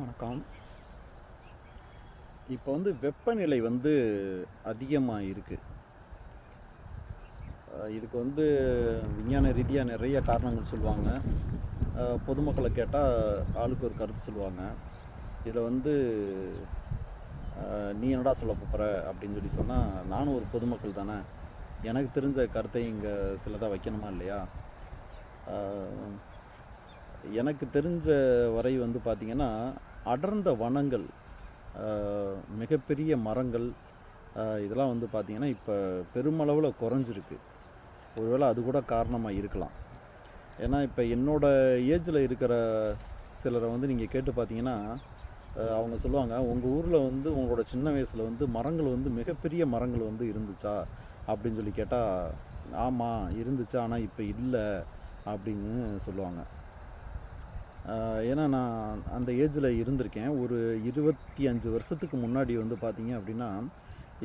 வணக்கம். இப்போ வந்து வெப்பநிலை வந்து அதிகமாக இருக்குது இதுக்கு வந்து விஞ்ஞான ரீதியாக நிறைய காரணங்கள் சொல்லுவாங்க. பொதுமக்களை கேட்டால் ஆளுக்கு ஒரு கருத்து சொல்லுவாங்க. இதில் வந்து நீ என்னடா சொல்ல போகிற அப்படின்னு சொல்லி சொன்னால் நானும் ஒரு பொதுமக்கள் தானே. எனக்கு தெரிஞ்ச கருத்தை இங்கே சிலதாக வைக்கணுமா இல்லையா? எனக்கு தெரிஞ்ச வரை வந்து பார்த்திங்கன்னா அடர்ந்த வனங்கள் மிகப்பெரிய மரங்கள் இதெல்லாம் வந்து பார்த்திங்கன்னா இப்போ பெருமளவில் குறைஞ்சிருக்கு. ஒருவேளை அது கூட காரணமாக இருக்கலாம். ஏன்னா இப்போ என்னோட ஏஜில் இருக்கிற சிலரை வந்து நீங்கள் கேட்டு பார்த்தீங்கன்னா அவங்க சொல்லுவாங்க உங்கள் ஊரில் வந்து உங்களோட சின்ன வயசில் வந்து மரங்கள் வந்து மிகப்பெரிய மரங்கள் வந்து இருந்துச்சா? அப்படின்னு சொல்லி கேட்டால் ஆமாம் இருந்துச்சு ஆனால் இப்போ இல்லை அப்படின்னு சொல்லுவாங்க. ஏன்னா நான் அந்த ஏஜில் இருந்திருக்கேன். ஒரு இருபத்தி அஞ்சு வருஷத்துக்கு முன்னாடி வந்து பார்த்தீங்க அப்படின்னா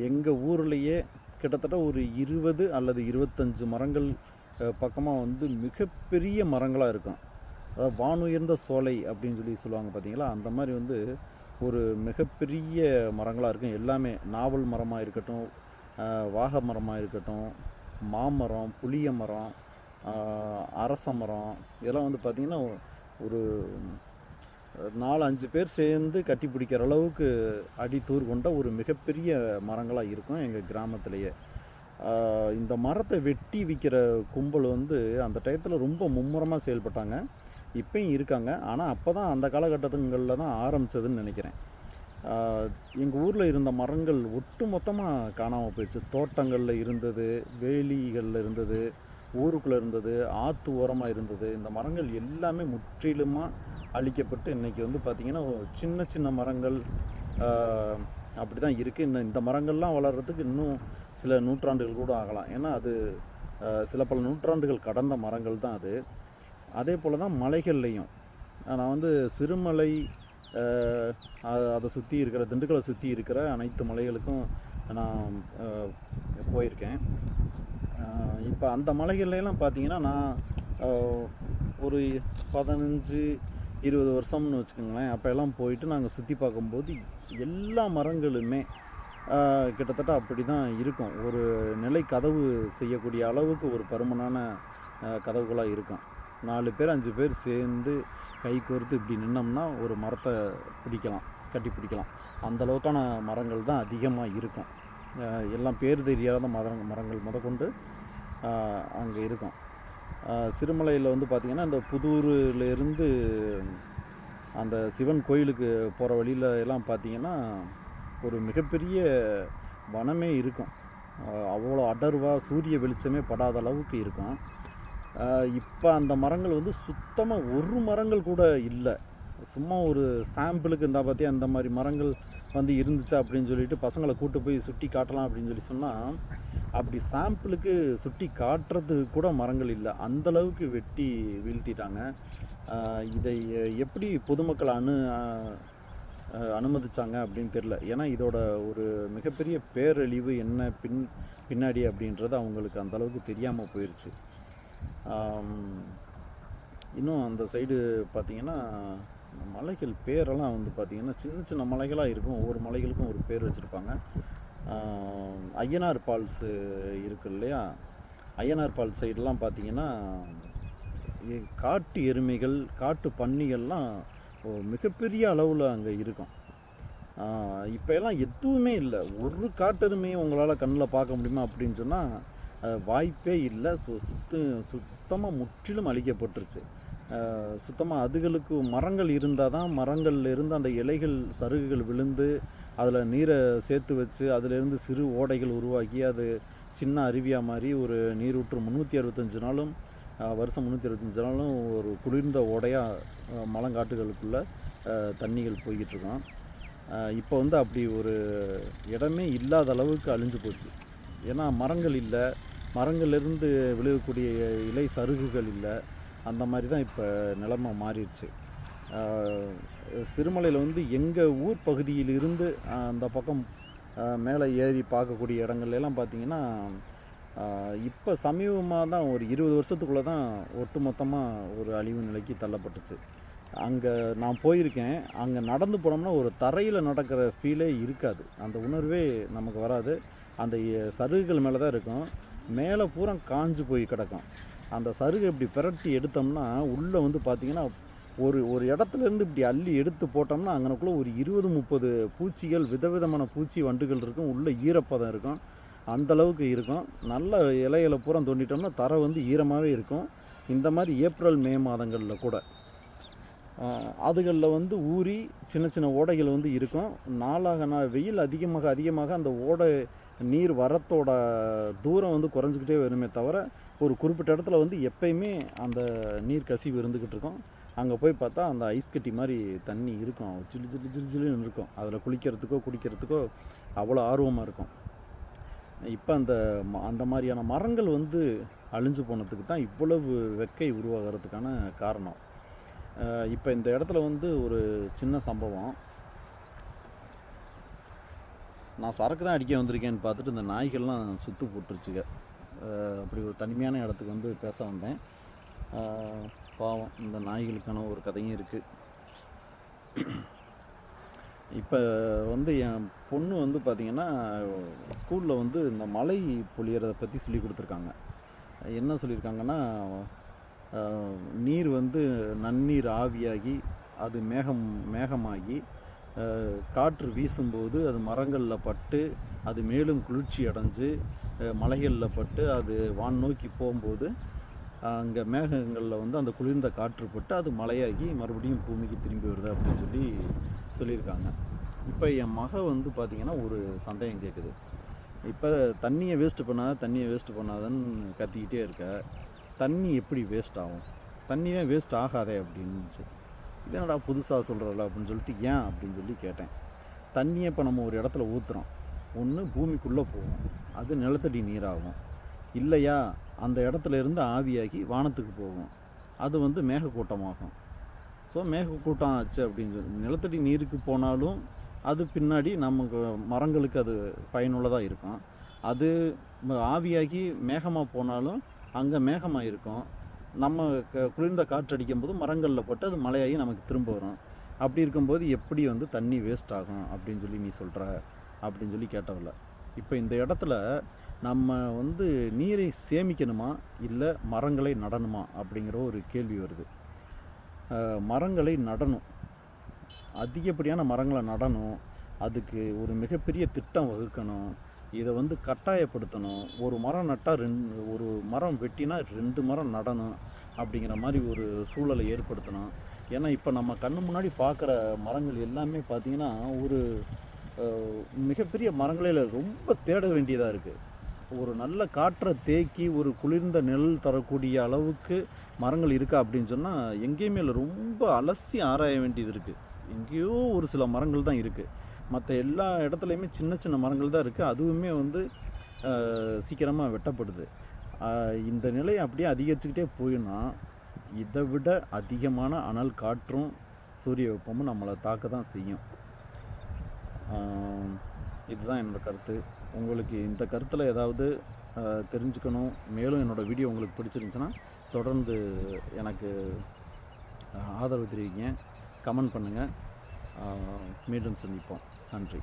எங்கள் ஊர்லேயே கிட்டத்தட்ட ஒரு இருபது அல்லது இருபத்தஞ்சு மரங்கள் பக்கமாக வந்து மிகப்பெரிய மரங்களாக இருக்கும். அதாவது வானுயர்ந்த சோலை அப்படின்னு சொல்லி சொல்லுவாங்க பார்த்தீங்களா அந்த மாதிரி வந்து ஒரு மிகப்பெரிய மரங்களாக இருக்கும். எல்லாமே நாவல் மரமாக இருக்கட்டும் வாக மரமாக இருக்கட்டும் மாமரம் புளிய மரம் அரச மரம் இதெல்லாம் வந்து பார்த்திங்கன்னா ஒரு நாலு அஞ்சு பேர் சேர்ந்து கட்டி பிடிக்கிற அளவுக்கு அடி தூர் கொண்ட ஒரு மிகப்பெரிய மரங்களாக இருக்கும் எங்கள் கிராமத்திலேயே. இந்த மரத்தை வெட்டி விற்கிற கும்பல் வந்து அந்த டயத்தில் ரொம்ப மும்முரமாக செயல்பட்டாங்க. இப்பயும் இருக்காங்க. ஆனால் அப்போ தான் அந்த காலகட்டத்துங்களில் தான் ஆரம்பித்ததுன்னு நினைக்கிறேன். எங்கள் ஊரில் இருந்த மரங்கள் ஒட்டு மொத்தமாக காணாமல் போயிடுச்சு. தோட்டங்களில் இருந்தது வேலிகளில் இருந்தது ஊருக்குள்ளே இருந்தது ஆற்று ஓரமாக இருந்தது இந்த மரங்கள் எல்லாமே முற்றிலுமாக அழிக்கப்பட்டு இன்றைக்கி வந்து பார்த்திங்கன்னா சின்ன சின்ன மரங்கள் அப்படி தான் இருக்குது இந்த இந்த மரங்கள்லாம் வளர்கிறதுக்கு இன்னும் சில நூற்றாண்டுகள் கூட ஆகலாம். ஏன்னா அது சில பல நூற்றாண்டுகள் கடந்த மரங்கள் தான் அது. அதே போல் தான் மலைகள்லையும் நான் வந்து சிறுமலை அதை சுற்றி இருக்கிற திண்டுக்கலை சுற்றி இருக்கிற அனைத்து மலைகளுக்கும் நான் போயிருக்கேன். இப்போ அந்த மலைகள்லாம் பார்த்தீங்கன்னா நான் ஒரு பதினஞ்சு இருபது வருஷம்னு வச்சுக்கோங்களேன். அப்போ எல்லாம் போயிட்டு நாங்கள் சுற்றி பார்க்கும்போது எல்லா மரங்களுமே கிட்டத்தட்ட அப்படி தான் இருக்கும். ஒரு நிலை கதவு செய்யக்கூடிய அளவுக்கு ஒரு பருமனான கதவுகளாக இருக்கும். நாலு பேர் அஞ்சு பேர் சேர்ந்து கை கோர்த்து இப்படி நின்னோம்னா ஒரு மரத்தை பிடிக்கலாம் கட்டி பிடிக்கலாம். அந்த அளவுக்கான மரங்கள் தான் அதிகமாக இருக்கும். எல்லாம் பேர் தெரியாத மர மரங்கள் முதற்கொண்டு அங்கே இருக்கும். சிறுமலையில் வந்து பார்த்திங்கன்னா இந்த புதூர்லேருந்து அந்த சிவன் கோயிலுக்கு போகிற வழியில எல்லாம் பார்த்திங்கன்னா ஒரு மிகப்பெரிய வனமே இருக்கும். அவ்வளோ அடர்வாக சூரிய வெளிச்சமே படாத அளவுக்கு இருக்கும். இப்போ அந்த மரங்கள் வந்து சுத்தமாக ஒரு மரங்கள் கூட இல்லை. சும்மா ஒரு சாம்பிளுக்கு இருந்தால் பார்த்தியா அந்த மாதிரி மரங்கள் வந்து இருந்துச்சா அப்படின்னு சொல்லிட்டு பசங்களை கூட்டு போய் சுட்டி காட்டலாம் அப்படின்னு சொல்லி சொன்னால் அப்படி சாம்பிளுக்கு சுட்டி காட்டுறதுக்கு கூட மரங்கள் இல்லை. அந்த அளவுக்கு வெட்டி வீழ்த்திட்டாங்க. இதை எப்படி பொதுமக்கள் அனு அனுமதிச்சாங்க அப்படின்னு தெரில ஏன்னா இதோட ஒரு மிகப்பெரிய பேரழிவு என்ன பின் பின்னாடி அப்படின்றது அவங்களுக்கு அந்தளவுக்கு தெரியாமல் போயிடுச்சு இன்னும் அந்த சைடு பார்த்திங்கன்னா மலைகள் பேரெல்லாம் வந்து பார்த்திங்கன்னா சின்ன சின்ன மலைகளாக இருக்கும். ஒவ்வொரு மலைகளுக்கும் ஒரு பேர் வச்சுருப்பாங்க. ஐயனார் பால்ஸு இருக்கு இல்லையா? ஐயனார் பால் சைடெலாம் பார்த்தீங்கன்னா காட்டு எருமைகள் காட்டு பன்னிகள்லாம் மிகப்பெரிய அளவில் அங்கே இருக்கும். இப்போ எல்லாம் எதுவுமே இல்லை. ஒரு காட்டெருமையும் உங்களால் கண்ணில் பார்க்க முடியுமா அப்படின்னு சொன்னால் வாய்ப்பே இல்லை. சு சுத்து சுத்தமாக முற்றிலும் அழிக்கப்பட்டுருச்சு. சுத்தமாக அதுகளுக்கு மரங்கள் இருந்தால் தான் மரங்கள்ல இருந்து அந்த இலைகள் சருகுகள் விழுந்து அதில் நீரை சேர்த்து வச்சு அதிலிருந்து சிறு ஓடைகள் உருவாக்கி அது சின்ன அருவியாக மாதிரி ஒரு நீரூற்று முந்நூற்றி அறுபத்தஞ்சு நாளும் வருஷம் முந்நூற்றி அறுபத்தஞ்சு நாளும் ஒரு குளிர்ந்த ஓடையாக மலங்காட்டுகளுக்குள்ளே தண்ணிகள் போய்கிட்டுருக்கோம் இப்போ வந்து அப்படி ஒரு இடமே இல்லாத அளவுக்கு அழிஞ்சு போச்சு. ஏன்னா மரங்கள் இல்லை மரங்கள்லேருந்து விழுகக்கூடிய இலை சருகுகள் இல்லை அந்த மாதிரி தான் இப்போ நிலமை மாறிடுச்சு. சிறுமலையில் வந்து எங்கள் ஊர் பகுதியிலிருந்து அந்த பக்கம் மேலே ஏறி பார்க்கக்கூடிய இடங்கள்லாம் எல்லாம் பார்த்தீங்கன்னா இப்போ சமீபமாக தான் ஒரு இருபது வருஷத்துக்குள்ளே தான் ஒட்டு மொத்தமாக ஒரு அழிவு நிலைக்கு தள்ளப்பட்டுச்சு. அங்கே நான் போயிருக்கேன். அங்கே நடந்து போனோம்னா ஒரு தரையில் நடக்கிற ஃபீலே இருக்காது. அந்த உணர்வே நமக்கு வராது. அந்த சருகுகள் மேலே தான் இருக்கும். மேலே பூரா காஞ்சு போய் கிடக்கும். அந்த சருகை இப்படி பிரட்டி எடுத்தோம்னா உள்ளே வந்து பார்த்திங்கன்னா ஒரு ஒரு இடத்துல இருந்து இப்படி அள்ளி எடுத்து போட்டோம்னா அங்கனக்குள்ளே ஒரு இருபது முப்பது பூச்சிகள் விதவிதமான பூச்சி வண்டுகள் இருக்கும். உள்ளே ஈரப்பதம் இருக்கும். அந்த அளவுக்கு இருக்கும். நல்ல இலையில பூரா தோண்டிட்டோம்னா தரை வந்து ஈரமாகவே இருக்கும். இந்த மாதிரி ஏப்ரல் மே மாதங்களில் கூட. அதுகளில் வந்து ஊறி சின்ன சின்ன ஓடைகள் வந்து இருக்கும். நாளாக நாள் வெயில் அதிகமாக அதிகமாக அந்த ஓடை நீர் வரத்தோட தூரம் வந்து குறைஞ்சிக்கிட்டே வருமே தவிர ஒரு குறிப்பிட்ட இடத்துல வந்து எப்பயுமே அந்த நீர் கசிவு இருந்துக்கிட்டு இருக்கும். அங்கே போய் பார்த்தா அந்த ஐஸ் கட்டி மாதிரி தண்ணி இருக்கும். ஜிலு ஜிலு ஜிலு ஜிலுன்னு இருக்கும். அதில் குளிக்கிறதுக்கோ குடிக்கிறதுக்கோ அவ்வளோ ஆர்வமாக இருக்கும். இப்போ அந்த ம- அந்த மாதிரியான மரங்கள் வந்து அழிஞ்சு போனதுக்கு தான் இவ்வளவு வெக்கை உருவாகிறதுக்கான காரணம். இப்போ இந்த இடத்துல வந்து ஒரு சின்ன சம்பவம். நான் சரக்கு தான் அடிக்க வந்திருக்கேன்னு பார்த்துட்டு இந்த நாய்கள்லாம் சுற்று போட்டுருச்சுங்க. அப்படி ஒரு தனிமையான இடத்துக்கு வந்து பேச வந்தேன். பாவம் இந்த நாய்களுக்கான ஒரு கதையும் இருக்குது இப்போ வந்து என் பொண்ணு வந்து பார்த்திங்கன்னா ஸ்கூலில் வந்து இந்த மலை பொழியறதை பற்றி சொல்லி கொடுத்துருக்காங்க. என்ன சொல்லியிருக்காங்கன்னா நீர் வந்து நன்னீர் ஆவியாகி அது மேகம் மேகமாகி காற்று வீசும்போது அது மரங்களில் பட்டு அது மேலும் குளிர்ச்சி அடைஞ்சு மலைகளில் பட்டு அது வான் நோக்கி போகும்போது அங்கே மேகங்களில் வந்து அந்த குளிர்ந்த காற்று பட்டு அது மலையாகி மறுபடியும் பூமிக்கு திரும்பி வருது அப்படின்னு சொல்லி சொல்லியிருக்காங்க. இப்போ என் மக வந்து பார்த்திங்கன்னா ஒரு சந்தேகம் கேட்குது இப்போ தண்ணியை வேஸ்ட்டு பண்ணாத தண்ணியை வேஸ்ட்டு பண்ணாதன்னு கத்திக்கிட்டே இருக்க. தண்ணி எப்படி வேஸ்ட் ஆகும்? தண்ணி தான் வேஸ்ட் ஆகாதே அப்படின்னுச்சு என்னடா புதுசாக சொல்கிறல அப்படின்னு சொல்லிட்டு ஏன் அப்படின்னு சொல்லி கேட்டேன். தண்ணியை இப்போ நம்ம ஒரு இடத்துல ஊற்றுறோம் ஒன்று பூமிக்குள்ளே போகும். அது நிலத்தடி நீராகும். இல்லையா? அந்த இடத்துல இருந்து ஆவியாகி வானத்துக்கு போகும். அது வந்து மேகக்கூட்டமாகும். ஸோ மேகக்கூட்டம் ஆச்சு அப்படின்னு சொல்லி நிலத்தடி நீருக்கு போனாலும் அது பின்னாடி நமக்கு மரங்களுக்கு அது பயனுள்ளதாக இருக்கும். அது ஆவியாகி மேகமாக போனாலும் அங்கே மேகமாக இருக்கும் நம்ம க குளிர்ந்த காற்று அடிக்கும்போது மரங்களில் போட்டு அது மழையாகி நமக்கு திரும்ப வரும். அப்படி இருக்கும்போது எப்படி வந்து தண்ணி வேஸ்ட் ஆகும் அப்படின்னு சொல்லி நீ சொல்கிற அப்படின்னு சொல்லி கேட்டவில்ல இப்போ இந்த இடத்துல நம்ம வந்து நீரை சேமிக்கணுமா? இல்லை மரங்களை நடணுமா? அப்படிங்கிற ஒரு கேள்வி வருது. மரங்களை நடணும். அதிகப்படியான மரங்களை நடணும். அதுக்கு ஒரு மிகப்பெரிய திட்டம் வகுக்கணும். இதை வந்து கட்டாயப்படுத்தணும். ஒரு மரம் நட்டால் ரெண்டு ஒரு மரம் வெட்டினா ரெண்டு மரம் நடணும் அப்படிங்கிற மாதிரி ஒரு சூழலை ஏற்படுத்தணும். ஏன்னா இப்போ நம்ம கண்ணு முன்னாடி பார்க்குற மரங்கள் எல்லாமே பார்த்திங்கன்னா ஒரு மிகப்பெரிய மரங்களில் ரொம்ப தேட வேண்டியதாக இருக்குது ஒரு நல்ல காற்றை தேக்கி ஒரு குளிர்ந்த நிழல் தரக்கூடிய அளவுக்கு மரங்கள் இருக்கா அப்படின்னு சொன்னால் எங்கேயுமே இல்லை. ரொம்ப அலசி ஆராய வேண்டியது இருக்குது எங்கேயோ ஒரு சில மரங்கள் தான் இருக்குது மற்ற எல்லா இடத்துலையுமே சின்ன சின்ன மரங்கள் தான் இருக்குது அதுவுமே வந்து சீக்கிரமாக வெட்டப்படுது. இந்த நிலை அப்படியே அதிகரிச்சுக்கிட்டே போயின்னா இதை விட அதிகமான அனல் காற்றும் சூரிய வெப்பமும் நம்மளை தாக்க தான் செய்யும். இதுதான் என்னோடய கருத்து. உங்களுக்கு இந்த கருத்தில் ஏதாவது தெரிஞ்சுக்கணும். மேலும் என்னோடய வீடியோ உங்களுக்கு பிடிச்சிருந்துச்சுன்னா தொடர்ந்து எனக்கு ஆதரவு தெரிவிங்க. கமெண்ட் பண்ணுங்கள் மீண்டும் சந்திப்போம். நன்றி.